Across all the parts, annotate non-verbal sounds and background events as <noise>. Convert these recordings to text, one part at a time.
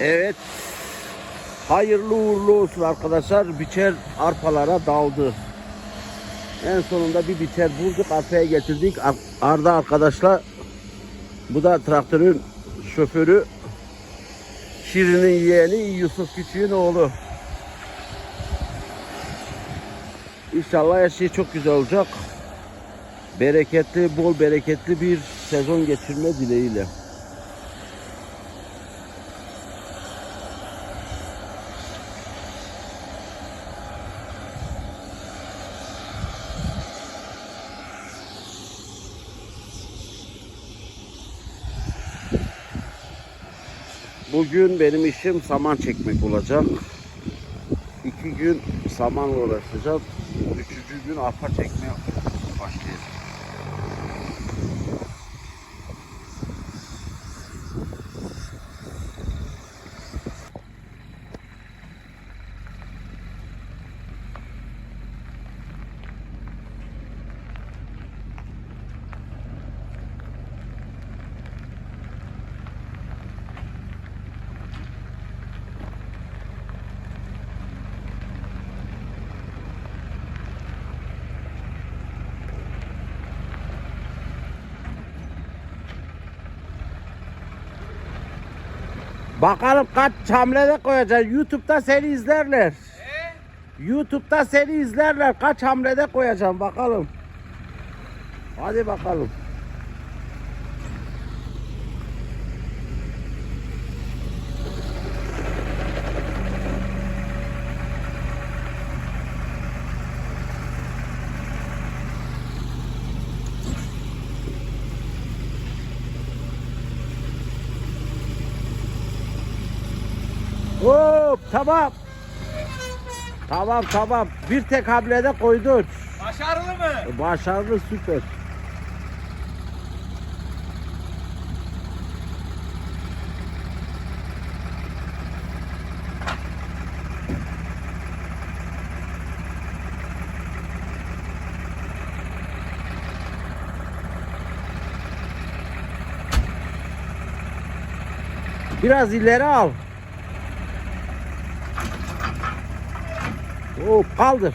Evet. Hayırlı uğurlu olsun arkadaşlar. Biçer arpalara daldı. En sonunda bir biçer bulduk. Arpaya getirdik. Ar- Arda arkadaşlar. Bu da traktörün şoförü. Şirin'in yeğeni Yusuf Küçük'ün oğlu. İnşallah her şey çok güzel olacak. Bereketli, bol bereketli bir sezon geçirme dileğiyle. Bugün benim işim saman çekmek olacak. İki gün samanla uğraşacağım. Üçüncü gün arpa çekmeye Bakalım kaç hamlede koyacaksın. YouTube'da seni izlerler. YouTube'da seni izlerler. Kaç hamlede koyacaksın bakalım. Hadi bakalım. Hop tamam. Tamam tamam. Bir tek hamlede koydun. Başarılı mı? Başarılı süper. Biraz ileri al. Hop kaldır.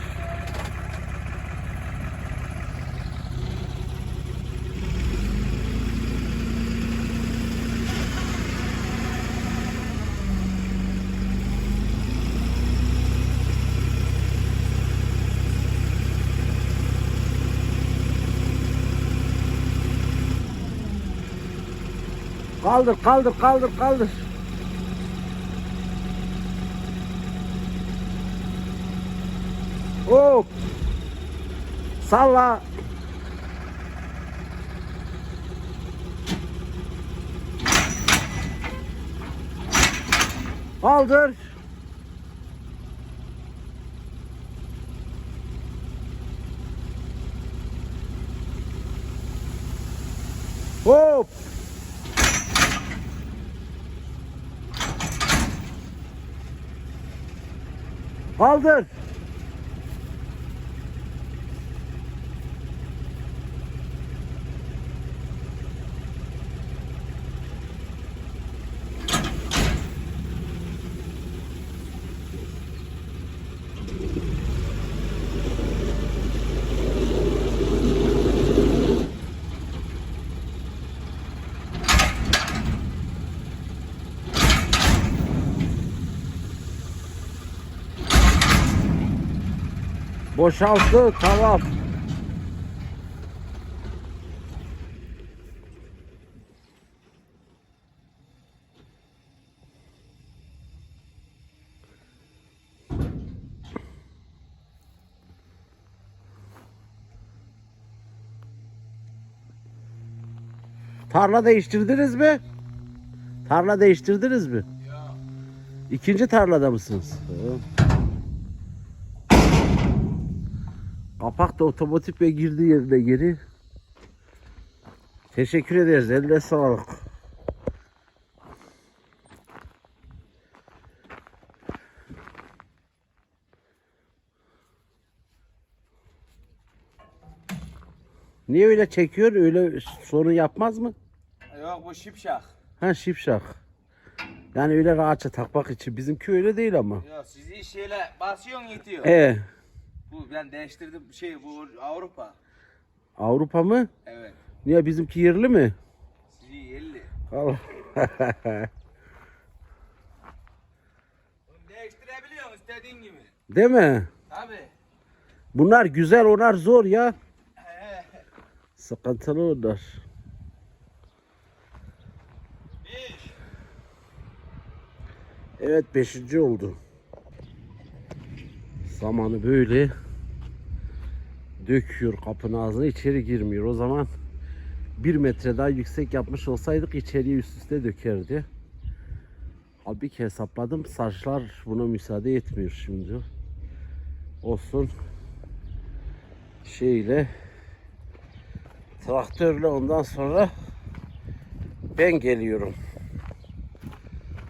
Kaldır, kaldır, kaldır, kaldır. Hop. Salla. Kaldır. Hop. Kaldır. Boşalttı tamam. Tarla değiştirdiniz mi? Tarla değiştirdiniz mi? Ya. İkinci tarlada mısınız? Kapak da otomatik ve girdi yerine geri. Teşekkür ederiz. Eline sağlık. Niye öyle çekiyor? Öyle sorun yapmaz mı? Yok bu şipşak. Ha şipşak. Yani öyle rahatça takmak için. Bizimki öyle değil ama. Ya sizi şeyle basıyorsun yetiyor. E Bu ben değiştirdim şey bu Avrupa. Avrupa mı? Evet. Niye bizimki yerli mi? Sizi 50. Allah. Bunu değiştirebiliyorsun istediğin gibi. Değil mi? Tabi. Bunlar güzel, onlar zor ya. Sıkıntılı onlar. Evet beşinci oldu. Samanı böyle döküyor kapının ağzına içeri girmiyor. O zaman bir metre daha yüksek yapmış olsaydık içeriye üst üste dökerdi. Halbuki hesapladım saçlar buna müsaade etmiyor şimdi. Olsun. Şeyle traktörle ondan sonra ben geliyorum.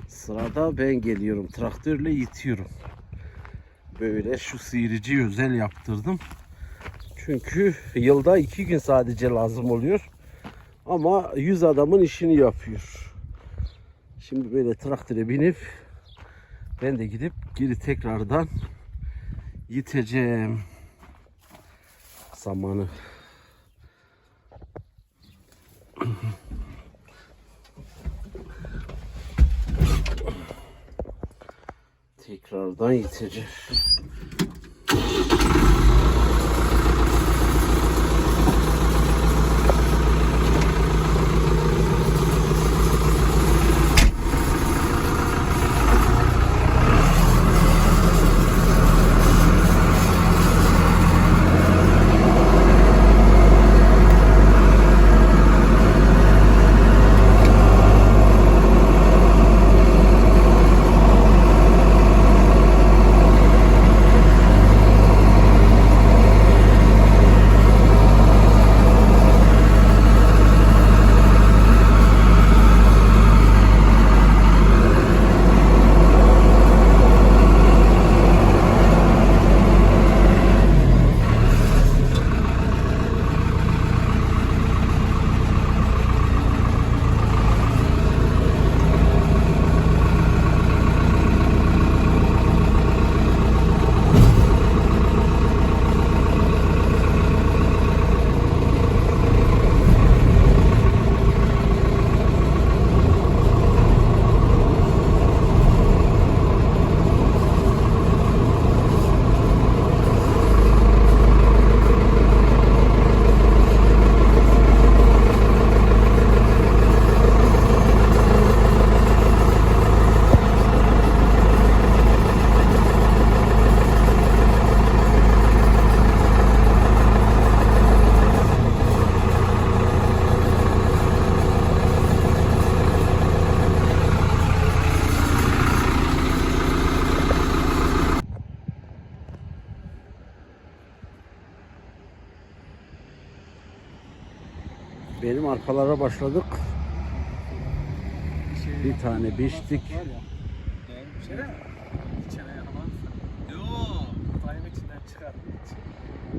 Sırada ben geliyorum. Traktörle itiyorum. Böyle şu sıyırıcı özel yaptırdım. Çünkü yılda iki gün sadece lazım oluyor. Ama 100 adamın işini yapıyor. Şimdi böyle traktöre binip ben de gidip geri tekrardan yiteceğim samanı. Tekrardan yiteceğim. Benim arkalara başladık. Bir tane biçtik.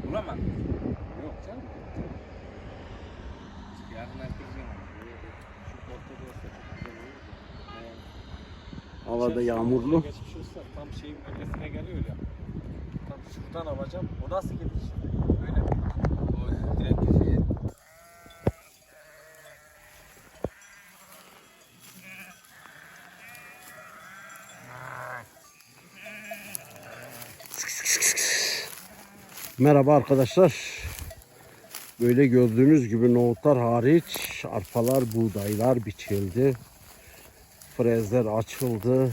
Bulamam. Yok canım. Yarın açtıracağım. Şu ortada olsa çok güzel olur. Havada yağmurlu. Geçmiş olsa tam şeyin geliyor ya. Tam şuradan alacağım. O nasıl gidiş? Öyle. Merhaba arkadaşlar. Böyle gördüğünüz gibi nohutlar hariç arpalar, buğdaylar biçildi. Frezler açıldı.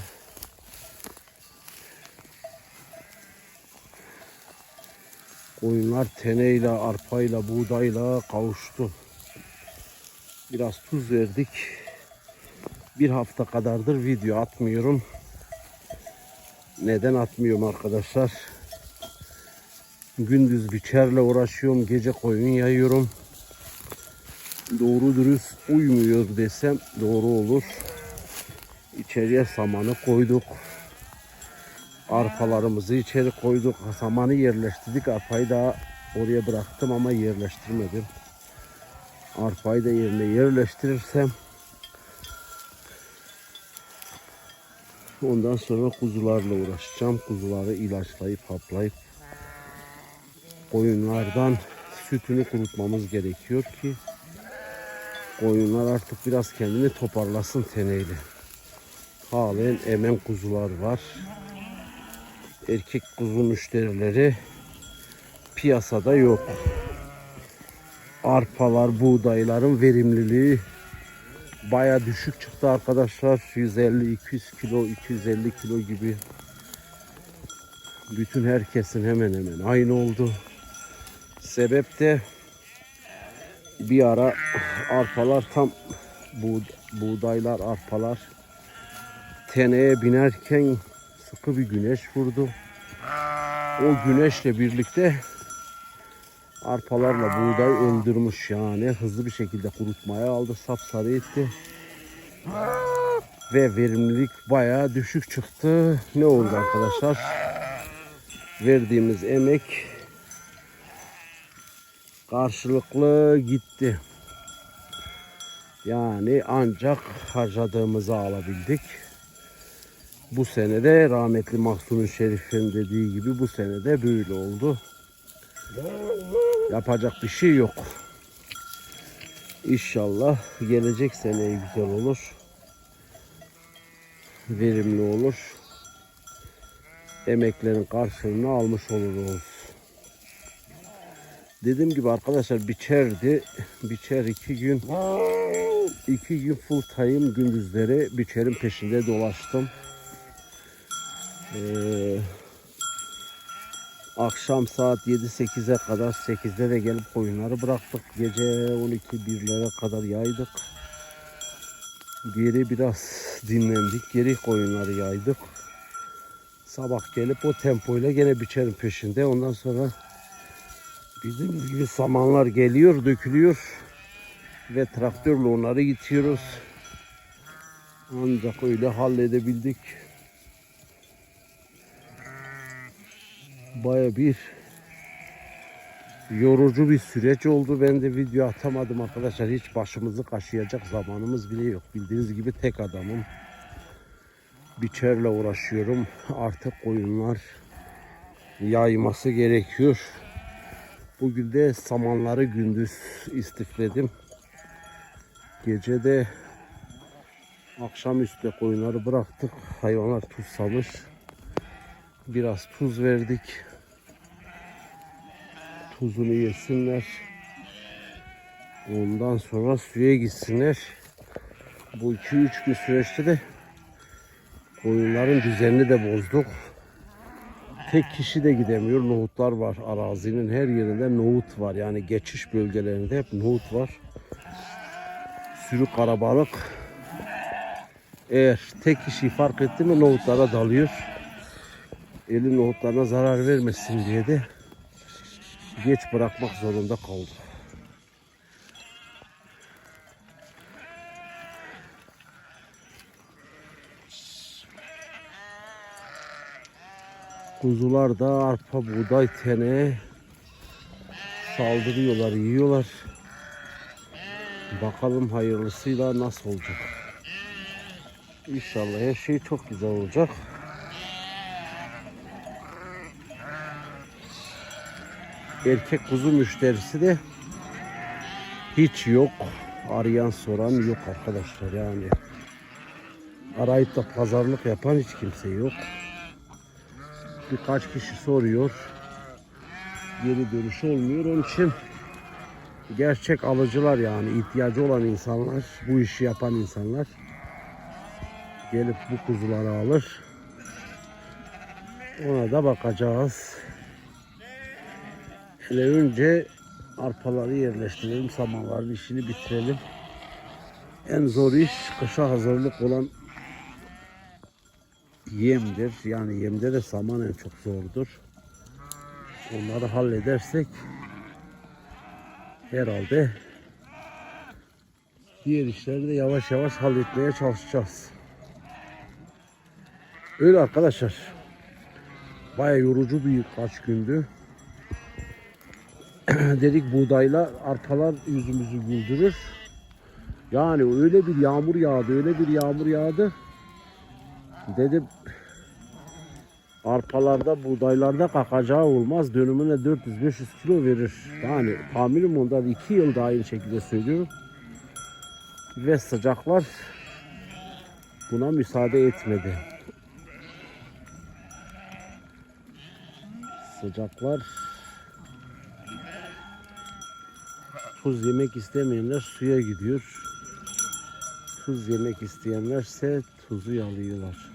Koyunlar teneyle, arpayla, buğdayla kavuştu. Biraz tuz verdik. Bir hafta kadardır video atmıyorum. Neden atmıyorum arkadaşlar? Gündüz biçerle uğraşıyorum, gece koyun yayıyorum. Doğru dürüst uymuyor desem doğru olur. İçeriye samanı koyduk. Arpalarımızı içeri koyduk. Samanı yerleştirdik. Arpayı da oraya bıraktım ama yerleştirmedim. Arpayı da yerine yerleştirirsem Ondan sonra kuzularla uğraşacağım. Kuzuları ilaçlayıp haplayıp koyunlardan sütünü kurutmamız gerekiyor ki koyunlar artık biraz kendini toparlasın teneyle. Halen emen kuzular var. Erkek kuzu müşterileri piyasada yok. Arpalar, buğdayların verimliliği baya düşük çıktı arkadaşlar. 150-200 kilo, 250 kilo gibi. Bütün herkesin hemen hemen aynı oldu. Sebep de bir ara arpalar tam buğ- buğdaylar, arpalar teneye binerken sıkı bir güneş vurdu. O güneşle birlikte arpalarla buğday öldürmüş yani. Hızlı bir şekilde kurutmaya aldı sapsarı etti. Ve verimlilik bayağı düşük çıktı. Ne oldu arkadaşlar? Verdiğimiz emek karşılıklı gitti yani ancak harcadığımızı alabildik bu sene de rahmetli Mahsun'un Şerif'in dediği gibi bu sene de böyle oldu Yapacak bir şey yok. İnşallah gelecek seneye güzel olur. Verimli olur. Emeklerin karşılığını almış oluruz. Dediğim gibi arkadaşlar biçerdi. Biçer iki gün. iki gün full time gündüzleri biçerin peşinde dolaştım. Ee, Akşam saat 7-8'e kadar 8'de de gelip koyunları bıraktık. Gece 12-1'lere kadar yaydık. Geri biraz dinlendik. Geri koyunları yaydık. Sabah gelip o tempoyla gene biçerin peşinde. Ondan sonra bizim gibi samanlar geliyor, dökülüyor. Ve traktörle onları itiyoruz. Ancak öyle halledebildik. baya bir yorucu bir süreç oldu. Ben de video atamadım arkadaşlar. Hiç başımızı kaşıyacak zamanımız bile yok. Bildiğiniz gibi tek adamım. Biçerle uğraşıyorum. Artık koyunlar yayması gerekiyor. Bugün de samanları gündüz istifledim. Gece de akşamüstü koyunları bıraktık. Hayvanlar tuzsamış. Biraz tuz verdik. Tuzunu yesinler. Ondan sonra suya gitsinler. Bu 2-3 gün süreçte de koyunların düzenini de bozduk. Tek kişi de gidemiyor. Nohutlar var arazinin her yerinde nohut var. Yani geçiş bölgelerinde hep nohut var. Sürü karabalık. Eğer tek kişiyi fark etti mi nohutlara dalıyor elin nohutlarına zarar vermesin diye de geç bırakmak zorunda kaldı. Kuzular da arpa buğday tene saldırıyorlar, yiyorlar. Bakalım hayırlısıyla nasıl olacak. İnşallah her şey çok güzel olacak. erkek kuzu müşterisi de hiç yok. Arayan soran yok arkadaşlar yani. Arayıp da pazarlık yapan hiç kimse yok. Birkaç kişi soruyor. Geri dönüş olmuyor. Onun için gerçek alıcılar yani ihtiyacı olan insanlar, bu işi yapan insanlar gelip bu kuzuları alır. Ona da bakacağız. Şöyle önce arpaları yerleştirelim, samanların işini bitirelim. En zor iş kışa hazırlık olan yemdir. Yani yemde de saman en çok zordur. Onları halledersek herhalde diğer işleri de yavaş yavaş halletmeye çalışacağız. Öyle arkadaşlar. Baya yorucu bir kaç gündü. <clears throat> dedik buğdayla arpalar yüzümüzü güldürür. Yani öyle bir yağmur yağdı, öyle bir yağmur yağdı. Dedim arpalarda buğdaylarda kakacağı olmaz. Dönümüne 400-500 kilo verir. Yani tahminim ondan 2 yıl daha aynı şekilde söylüyorum. Ve sıcaklar buna müsaade etmedi. Sıcaklar tuz yemek istemeyenler suya gidiyor. Tuz yemek isteyenlerse tuzu yalıyorlar.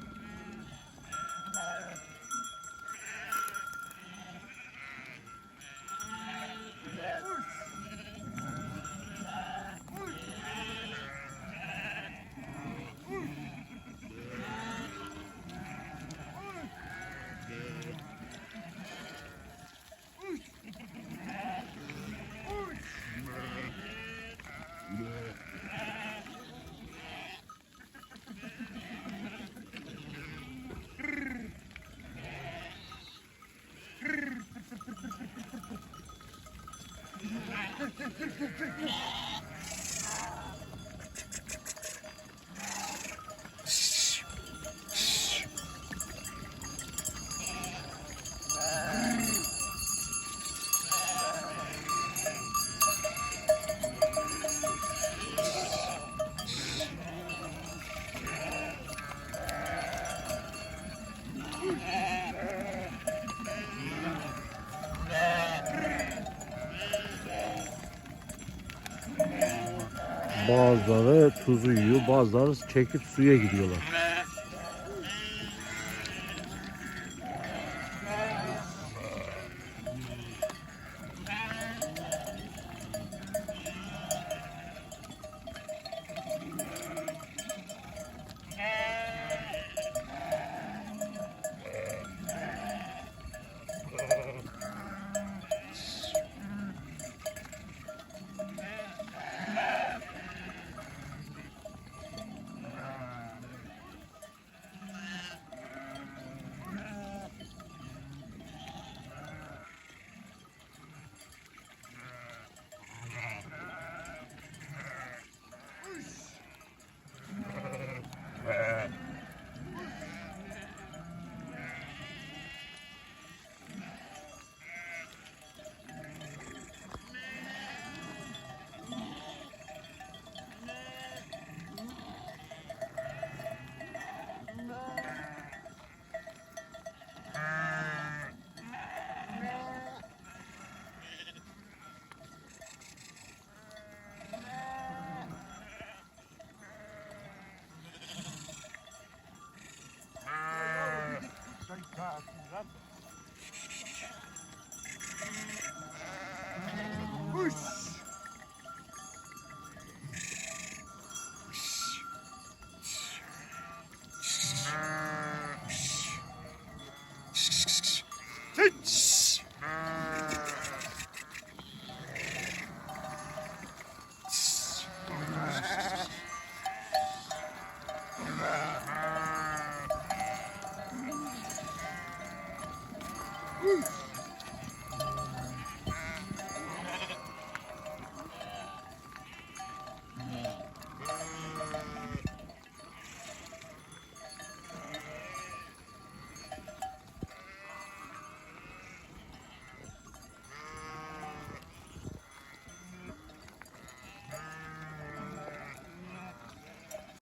Bazıları tuzu yiyor, bazıları çekip suya gidiyorlar.